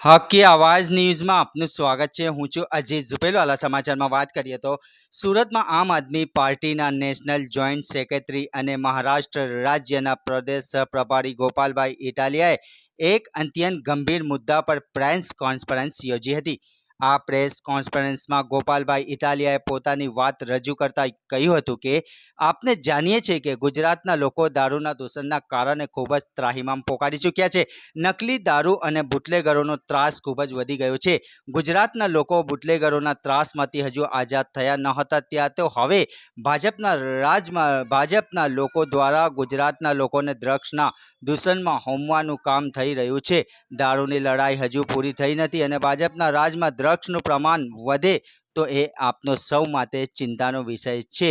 હકી આવાજ ન્યૂઝમાં આપનું સ્વાગત છે હું છું અજીત ઝુપેલવાલા સમાચારમાં વાત કરીએ તો સુરતમાં આમ આદમી પાર્ટીના નેશનલ જોઈન્ટ સેક્રેટરી અને મહારાષ્ટ્ર રાજ્યના પ્રદેશ પ્રભારી ગોપાલભાઈ ઇટાલિયાએ એક અત્યંત ગંભીર મુદ્દા પર પ્રેસ કોન્ફરન્સ યોજી હતી આ પ્રેસ કોન્ફરન્સમાં ગોપાલભાઈ ઇટાલિયાએ પોતાની વાત રજૂ કરતા કહ્યું હતું કે આપને જાણીએ છીએ કે ગુજરાતના લોકો દારૂના દૂષણના કારણે ખૂબ જ ત્રાહિમામ પોકારી ચૂક્યા છે. નકલી દારૂ અને બુટલેગરોનો ત્રાસ ખૂબ જ વધી ગયો છે. ગુજરાતના લોકો બુટલેગરોના ત્રાસમાંથી હજુ આઝાદ થયા ન હતા ત્યાં તો હવે ભાજપના રાજમાં, ભાજપના લોકો દ્વારા ગુજરાતના લોકોને ડ્રગ્સના દૂષણમાં હોમવાનું કામ થઈ રહ્યું છે. દારૂની લડાઈ હજુ પૂરી થઈ નથી અને ભાજપના રાજમાં ડ્રગ્સનું પ્રમાણ વધે તો એ આપનો સૌ માટે ચિંતાનો વિષય છે.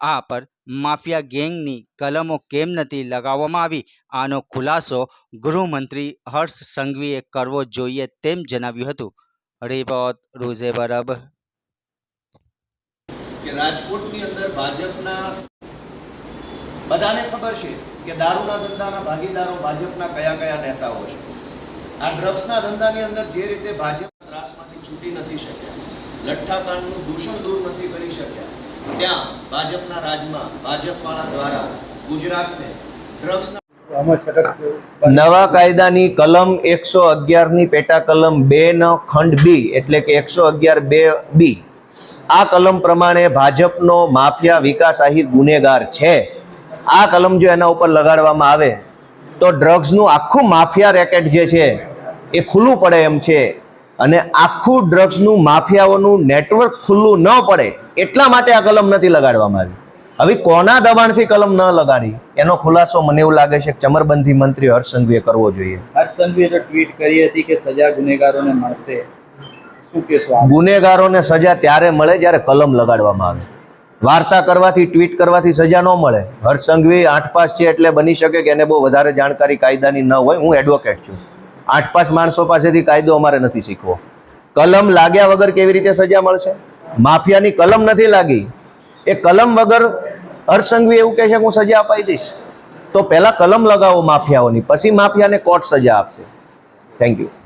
આ પર માફિયા ગેંગની કલમો કેમ નથી લગાવવામાં આવી? આનો ખુલાસો ગૃહમંત્રી હર્ષ સંઘવીએ કરવો જોઈએ તેમ જણાવ્યું હતું. રિપોર્ટ રોઝે બરબ. કે રાજકોટની અંદર ભાજપના બધાને ખબર છે કે દારૂના ધંધાના ભાગીદારો ભાજપના કયા કયા નેતાઓ છે. આ ડ્રગ્સના ધંધાની અંદર જે રીતે ભાજપ ત્રાસમાંથી છૂટી નથી શક્યા, લઠ્ઠાકાંડનું દૂષણ દૂર નથી કરી શક્યા ત્યાં ભાજપના રાજમાં ભાજપવાળા દ્વારા ગુજરાતને ડ્રગ્સના નવા કાયદાની કલમ એકસો અગિયારની પેટા કલમ બે નો ખંડ બી એટલે કે એકસો અગિયાર બે બી. આ કલમ પ્રમાણે ભાજપનો માફિયા વિકાસ આહિર ગુનેગાર છે. આ કલમ જો એના ઉપર લગાડવામાં આવે તો ડ્રગ્સનું આખું માફિયા રેકેટ જે છે એ ખુલ્લું પડે એમ છે. અને આખું ડ્રગ્સનું માફિયાઓનું નેટવર્ક ખુલ્લું ન પડે એટલા માટે આ કલમ નથી લગાડવામાં આવી. હવે કોના દબાણથી કલમ ન લગાડી? એનો ખુલાસો મને એવું લાગે છે કે ચમરબંધી મંત્રી હર્ષ સંઘવીએ કરવો જોઈએ. હર્ષ સંઘવીએ તો ટ્વીટ કરી હતી કે સજા ગુનેગારોને મળશે. શું કહેશો ગુનેગારોને સજા ત્યારે મળે જ્યારે કલમ લગાડવામાં આવે. વાર્તા કરવાથી ટ્વીટ કરવાથી સજા ન મળે. હર્ષ સંઘવી આઠ પાસ છે એટલે બની શકે કે એને બહુ વધારે જાણકારી કાયદાની ન હોય. હું એડવોકેટ છું. આઠ પાંચ માણસો પાસેથી કાયદો અમારે નથી શીખવો. કલમ લાગ્યા વગર કેવી રીતે સજા મળશે? માફિયાની કલમ નથી લાગી. એ કલમ વગર હર્ષ એવું કહે છે કે હું સજા અપાઈ દઈશ. તો પહેલાં કલમ લગાવો માફિયાઓની, પછી માફિયાને કોર્ટ સજા આપશે. Thank you